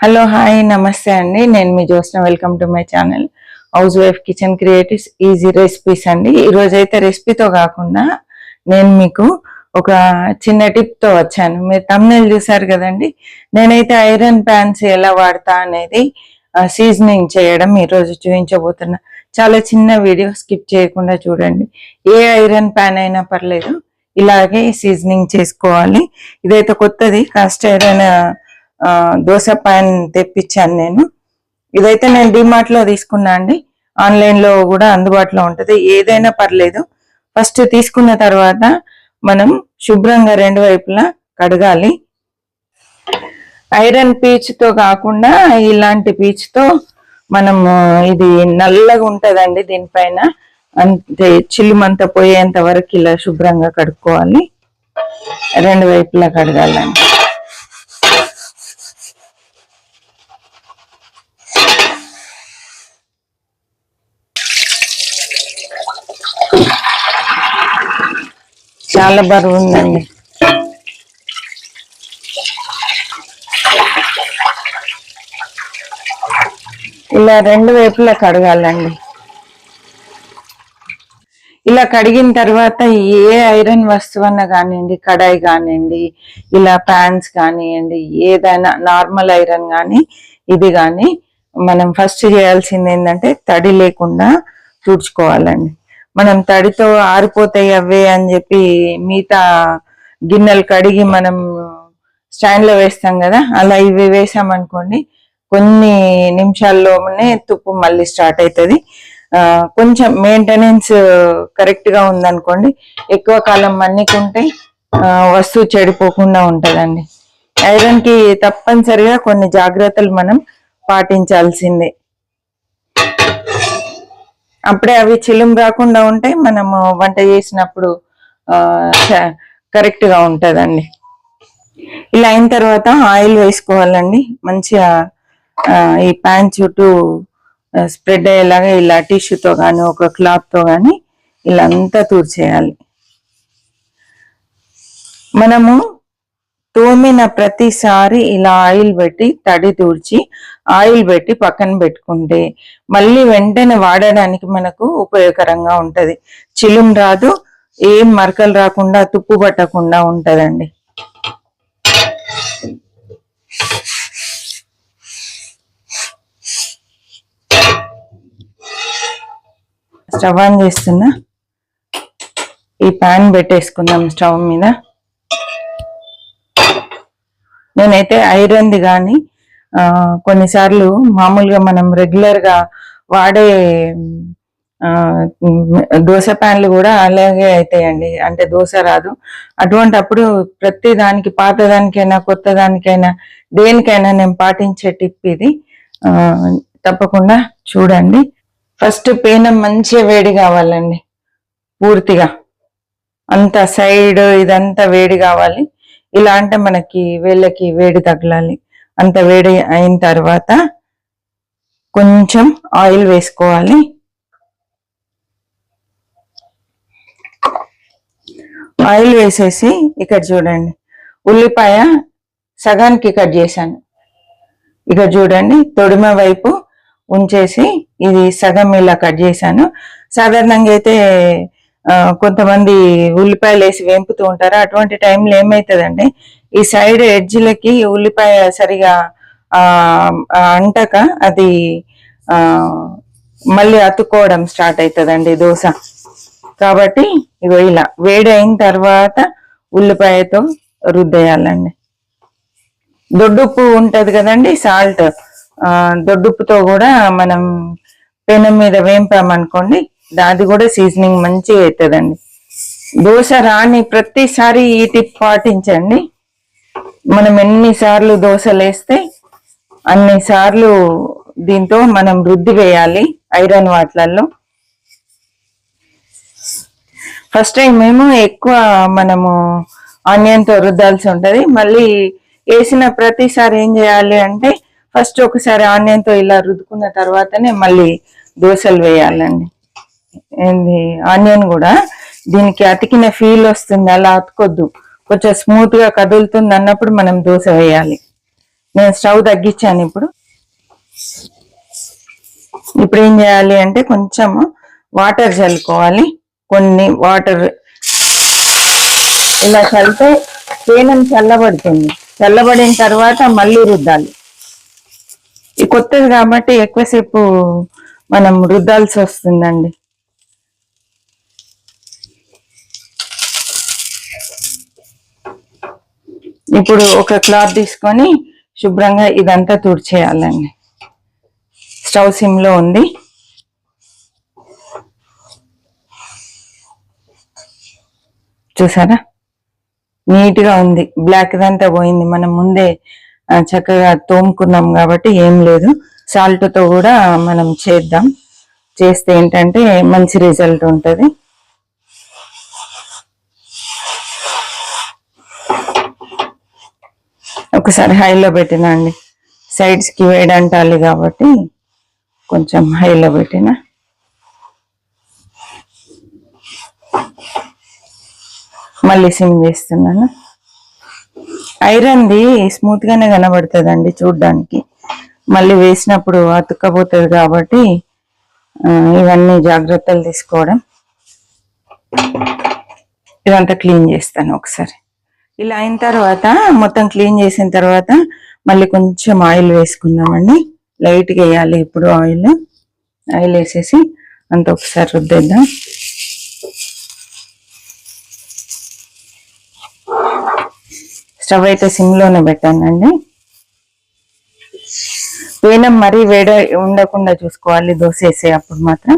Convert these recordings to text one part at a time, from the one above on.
Hello hi నమస్తే అండి. నేను మీ Jyosna welcome to my channel housewife kitchen creatives easy recipes అండి ఈరోజైతే అయితే రెసిపీతో కాకుండా నేను మీకు ఒక చిన్న టిప్తో వచ్చాను. మీరు తమ్నేల్ చూసారు కదండి? నేనైతే ఐరన్ ప్యాన్స్ ఎలా వాడతా అనేది సీజనింగ్ చేయడం ఈరోజు చూపించబోతున్నా. చాలా చిన్న వీడియో స్కిప్ చేయకుండా చూడండి. ఏ ఐరన్ ప్యాన్ అయినా పర్లేదు ఇలాగే సీజనింగ్ చేసుకోవాలి. ఇదైతే కొత్తది కాస్ట్ ఐరన్ దోశ పాన్ తెప్పించాను నేను. ఇదైతే నేను డిమార్ట్లో తీసుకున్నా అండి. ఆన్లైన్లో కూడా అందుబాటులో ఉంటుంది. ఏదైనా పర్లేదు. ఫస్ట్ తీసుకున్న తర్వాత మనం శుభ్రంగా రెండు వైపులా కడగాలి. ఐరన్ పీచ్తో కాకుండా ఇలాంటి పీచ్తో మనము మనం ఇది నల్లగా ఉంటుందండి దీనిపైన. అంతే చిల్లుమంతా పోయేంత వరకు ఇలా శుభ్రంగా కడుక్కోవాలి. రెండు వైపులా కడగాలండి. చాలా బరువు ఉందండి. ఇలా రెండు వైపులా కడగాలండి. ఇలా కడిగిన తర్వాత ఏ ఐరన్ వస్తువన్నా కానివ్వండి కడాయి కానివ్వండి ఇలా ప్యాన్స్ కానివ్వండి ఏదైనా నార్మల్ ఐరన్ కానీ ఇది కానీ మనం ఫస్ట్ చేయాల్సింది ఏంటంటే తడి లేకుండా తుడుచుకోవాలండి. మనం తడితో ఆరిపోతాయి అవే అని చెప్పి మిగతా గిన్నెలు కడిగి మనం స్టాండ్లో వేస్తాం కదా అలా ఇవి వేసామనుకోండి కొన్ని నిమిషాల్లోనే తుప్పు మళ్ళీ స్టార్ట్ అవుతుంది. కొంచెం మెయింటెనెన్స్ కరెక్ట్గా ఉందనుకోండి ఎక్కువ కాలం మన్నికుంటే వస్తువు చెడిపోకుండా ఉంటదండి. ఐరన్కి తప్పనిసరిగా కొన్ని జాగ్రత్తలు మనం పాటించాల్సిందే. అప్పుడే అవి చిలుం రాకుండా ఉంటే మనము వంట చేసినప్పుడు కరెక్ట్గా ఉంటుందండి. ఇలా అయిన తర్వాత ఆయిల్ వేసుకోవాలండి. మంచిగా ఈ ప్యాన్ చుట్టూ స్ప్రెడ్ అయ్యేలాగా ఇలా టిష్యూతో కానీ ఒక క్లాత్తో కానీ ఇలా అంతా తూర్చేయాలి మనము తోమిన ప్రతిసారి ఇలా ఆయిల్ పెట్టి తడి తూర్చి ఆయిల్ పెట్టి పక్కన పెట్టుకుంటే మళ్ళీ వెంటనే వాడడానికి మనకు ఉపయోగకరంగా ఉంటది. చిలుం రాదు ఏం మరకలు రాకుండా తుప్పు పట్టకుండా ఉంటదండి. స్టవ్ ఆన్ చేస్తున్నా. ఈ పాన్ పెట్టేసుకుందాం స్టవ్ మీద. నేనైతే ఐరన్ది కానీ కొన్నిసార్లు మామూలుగా మనం రెగ్యులర్గా వాడే దోశ ప్యాన్లు కూడా అలాగే అవుతాయండి అంటే దోశ రాదు. అటువంటి అప్పుడు ప్రతి దానికి పాత దానికైనా కొత్త దానికైనా దేనికైనా నేను పాటించే టిప్ ఇది. తప్పకుండా చూడండి. ఫస్ట్ పేనం మంచిగా వేడి కావాలండి. పూర్తిగా. అంత సైడ్ ఇదంతా వేడి కావాలి. ఇలా అంటే మనకి వేళ్ళకి వేడి తగలాలి. అంత వేడి అయిన తర్వాత కొంచెం ఆయిల్ వేసుకోవాలి. ఆయిల్ వేసేసి ఇక్కడ చూడండి. ఉల్లిపాయ సగానికి కట్ చేశాను. ఇక్కడ చూడండి తొడిమ వైపు ఉంచేసి ఇది సగం ఇలా కట్ చేశాను. సాధారణంగా అయితే కొంతమంది ఉల్లిపాయలు వేసి వేంపుతూ ఉంటారు. అటువంటి టైంలో ఏమవుతుందండి ఈ సైడ్ ఎడ్జ్లకి ఉల్లిపాయ సరిగా అంటక అది మళ్ళీ అతుక్కోవడం స్టార్ట్ అవుతుందండి దోశ. కాబట్టి ఇగో ఇలా వేడి అయిన తర్వాత ఉల్లిపాయతో రుద్దేయాలండి. దొడ్డుప్పు ఉంటది కదండి సాల్ట్. దొడ్డుప్పుతో కూడా మనం పెనం మీద వేంపామనుకోండి అది కూడా సీజనింగ్ మంచిగా అవుతుందండి దోశ రాని ప్రతిసారి ఈ టిప్ పాటించండి. మనం ఎన్నిసార్లు దోశలు వేస్తే అన్ని సార్లు దీంతో మనం రుద్ది వేయాలి ఐరన్ వాట్లల్లో. ఫస్ట్ టైం మేము ఎక్కువ మనము ఆనియన్తో రుద్దాల్సి ఉంటుంది. మళ్ళీ వేసిన ప్రతిసారి ఏం చేయాలి అంటే ఫస్ట్ ఒకసారి ఆనియన్తో ఇలా రుద్దుకున్న తర్వాతనే మళ్ళీ దోశలు వేయాలండి. ఏంది ఆనియన్ కూడా. దీనికి అతికిన ఫీల్ వస్తుంది అలా అతుకొద్దు. కొంచెం స్మూత్గా కదులుతుంది అన్నప్పుడు మనం దోశ వేయాలి. నేను స్టవ్ తగ్గించాను ఇప్పుడు. ఇప్పుడు ఏం చేయాలి అంటే కొంచెం వాటర్ చల్లుకోవాలి. కొన్ని వాటర్ ఇలా చల్లితే పేనం చల్లబడుతుంది. చల్లబడిన తర్వాత మళ్ళీ రుద్దాలి. ఈ కొత్తది కాబట్టి ఎక్కువసేపు మనం రుద్దాల్సి వస్తుందండి. ఇప్పుడు ఒక క్లాత్ తీసుకొని శుభ్రంగా ఇదంతా తుడిచేయాలండి. స్టవ్ సిమ్లో ఉంది. చూసారా? నీట్గా ఉంది. బ్లాక్ దంతా పోయింది. మనం ముందే చక్కగా తోముకున్నాం కాబట్టి ఏం లేదు. సాల్ట్తో కూడా మనం చేద్దాం. చేస్తే ఏంటంటే మంచి రిజల్ట్ ఉంటది. ఒకసారి హైలో పెట్టినా అండి. సైడ్స్కి వేడంటాలి కాబట్టి కొంచెం హైలో పెట్టిన. మళ్ళీ సిమ్ చేస్తున్నాను. ఐరన్ది స్మూత్ గానే కనబడుతుందండి చూడ్డానికి. మళ్ళీ వేసినప్పుడు అతుక్కపోతుంది కాబట్టి ఇవన్నీ జాగ్రత్తలు తీసుకోవడం. ఇదంతా క్లీన్ చేస్తాను ఒకసారి. ఇలా అయిన తర్వాత మొత్తం క్లీన్ చేసిన తర్వాత మళ్ళీ కొంచెం ఆయిల్ వేసుకుందామండి. లైట్గా వేయాలి ఇప్పుడు ఆయిల్. ఆయిల్ వేసేసి అంత ఒకసారి రుద్దేద్దాం. స్టవ్ అయితే సిమ్లోనే పెట్టానండి. పేనం మరీ వేడ ఉండకుండా చూసుకోవాలి దోశ వేసే అప్పుడు మాత్రం.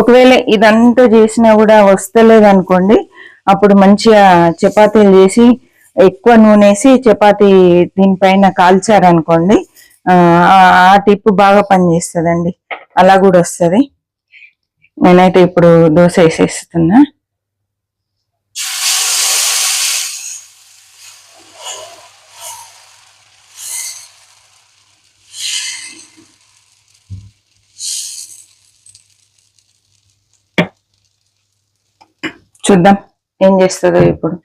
ఒకవేళ ఇదంతా చేసినా కూడా వస్తలేదు అనుకోండి అప్పుడు మంచిగా చపాతీలు చేసి ఎక్కువ నూనె వేసి చపాతీ దీనిపైన కాల్చారనుకోండి ఆ ఆ టిప్ బాగా పనిచేస్తుందండి. అలా కూడా వస్తుంది. నేనైతే ఇప్పుడు దోశ వేసేస్తున్నా. చూద్దాం. ఏం చేస్తుందో ఇప్పుడు.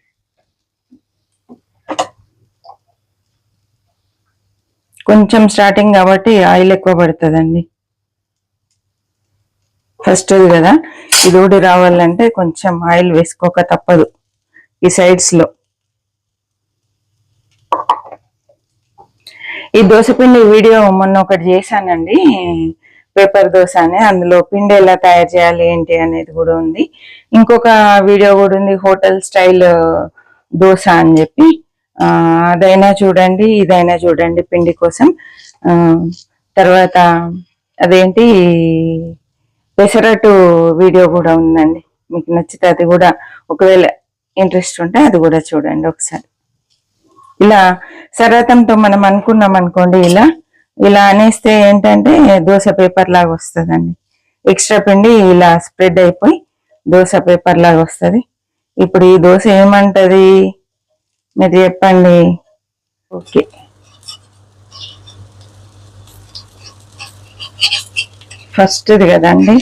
కొంచెం స్టార్టింగ్ కాబట్టి ఆయిల్ ఎక్కువ పడుతుందండి. ఫస్ట్ కదా ఇది ఊడి రావాలంటే కొంచెం ఆయిల్ వేసుకోక తప్పదు ఈ సైడ్స్లో ఈ దోశ పిండి వీడియో మొన్న ఒకటి చేశానండి. పేపర్ దోశ అనే అందులో పిండి ఎలా తయారు చేయాలి ఏంటి అనేది కూడా ఉంది. ఇంకొక వీడియో కూడా ఉంది హోటల్ స్టైల్ దోశ అని చెప్పి. అదైనా చూడండి ఇదైనా చూడండి పిండి కోసం. తర్వాత అదేంటి పెసరట్టు వీడియో కూడా ఉందండి. మీకు నచ్చితే అది కూడా ఒకవేళ ఇంట్రెస్ట్ ఉంటే అది కూడా చూడండి ఒకసారి. ఇలా సరతంతో మనం అనుకున్నాం అనుకోండి ఇలా ఇలా అనేస్తే ఏంటంటే దోశ పేపర్ లాగా వస్తుందండి. ఎక్స్ట్రా పిండి ఇలా స్ప్రెడ్ అయిపోయి దోశ పేపర్ లాగా వస్తుంది. ఇప్పుడు ఈ దోశ ఏమంటది? మీరు చెప్పండి. ఓకే. ఫస్ట్ది కదండి.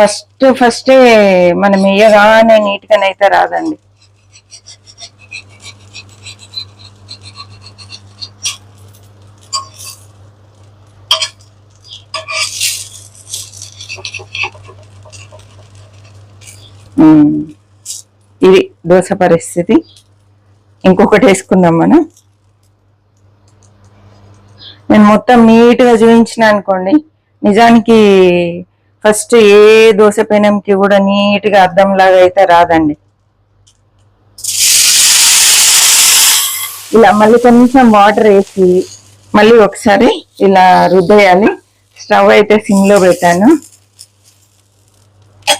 ఫస్ట్ ఫస్టే మనం వేయగానే నీట్ అయితే రాదండి ఇది దోశ పరిస్థితి. ఇంకొకటి వేసుకుందాం మనం. నేను మొత్తం నీట్గా చూపించిన అనుకోండి నిజానికి ఫస్ట్ ఏ దోశ పెనంకి కూడా నీట్గా అర్థం లాగా అయితే రాదండి. ఇలా మళ్ళీ కొంచెం వాటర్ వేసి మళ్ళీ ఒకసారి ఇలా రుద్దేయాలి. స్టవ్ అయితే సిమ్లో పెట్టాను.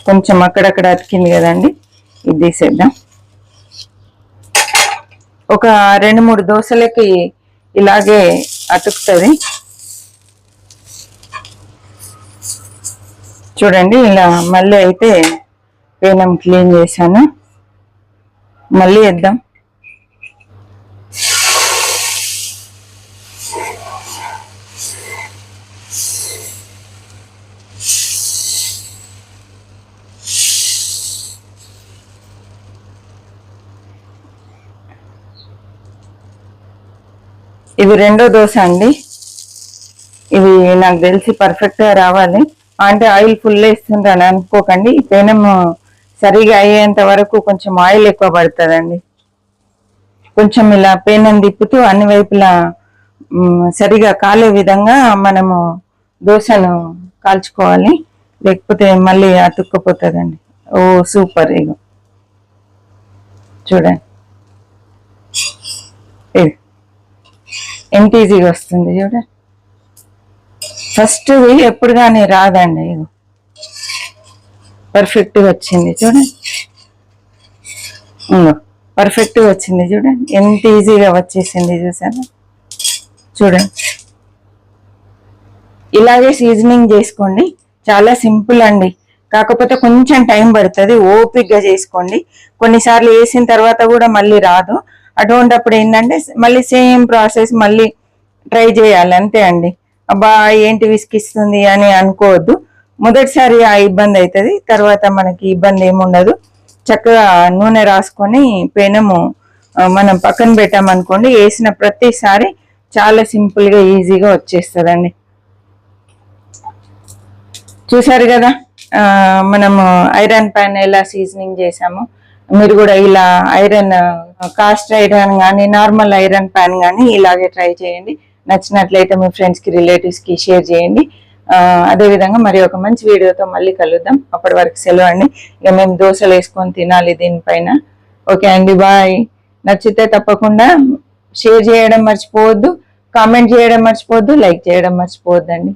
కొంచెం అక్కడక్కడ అతికింది కదండి. ఇది తీసేద్దాం. ఒక రెండు మూడు దోశలకి ఇలాగే అతుకుతుంది. చూడండి ఇలా మళ్ళీ అయితే పేనం క్లీన్ చేశాను. మళ్ళీ వేద్దాం. ఇది రెండో దోశ అండి. ఇవి నాకు తెలిసి పర్ఫెక్ట్గా రావాలి. అంటే ఆయిల్ ఫుల్ వేస్తుందని అనుకోకండి. పెనం సరిగా అయ్యేంత వరకు కొంచెం ఆయిల్ ఎక్కువ పడుతుందండి. కొంచెం ఇలా పెనం తిప్పుతూ అన్ని వైపులా సరిగా కాలే విధంగా మనము దోశను కాల్చుకోవాలి. లేకపోతే మళ్ళీ అతుక్కుపోతుందండి. ఓ సూపర్ ఇగో చూడండి. ఇది. ఎంత ఈజీగా వస్తుంది చూడండి. ఫస్ట్ ఎప్పుడు కానీ రాదండి. పర్ఫెక్ట్గా పర్ఫెక్ట్ వచ్చింది చూడండి. పర్ఫెక్ట్గా పర్ఫెక్ట్ వచ్చింది చూడండి. ఎంత ఈజీగా వచ్చేసింది చూసాను చూడండి. ఇలాగే సీజనింగ్ చేసుకోండి. చాలా సింపుల్ అండి. కాకపోతే కొంచెం టైం పడుతుంది. ఓపిక్గా చేసుకోండి. కొన్నిసార్లు వేసిన తర్వాత కూడా మళ్ళీ రాదు. అటువంటప్పుడు ఏంటంటే మళ్ళీ సేమ్ ప్రాసెస్ మళ్ళీ ట్రై చేయాలి. అంతే అండి. అబ్బా ఏంటి విసికిస్తుంది అని అనుకోవద్దు. మొదటిసారి ఆ ఇబ్బంది అవుతుంది తర్వాత మనకి ఇబ్బంది ఏముండదు చక్కగా నూనె రాసుకొని పెనము మనం పక్కన పెట్టామనుకోండి వేసిన ప్రతిసారి చాలా సింపుల్గా ఈజీగా వచ్చేస్తుందండి. చూసారు కదా మనము ఐరన్ ప్యాన్ ఎలా సీజనింగ్ చేసాము మీరు కూడా ఇలా ఐరన్ కాస్ట్ ఐరన్ కానీ నార్మల్ ఐరన్ ప్యాన్ కానీ ఇలాగే ట్రై చేయండి. నచ్చినట్లయితే మీ ఫ్రెండ్స్కి రిలేటివ్స్కి షేర్ చేయండి. అదేవిధంగా అదే విధంగా మరి ఒక మంచి వీడియోతో మళ్ళీ కలుద్దాం. అప్పటి వరకు సెలవు అండి. ఇక మేము దోశలు వేసుకొని తినాలి దీనిపైన. ఓకే అండి బాయ్. నచ్చితే తప్పకుండా షేర్ చేయడం మర్చిపోవద్దు కామెంట్ చేయడం మర్చిపోవద్దు లైక్ చేయడం మర్చిపోవద్దండి.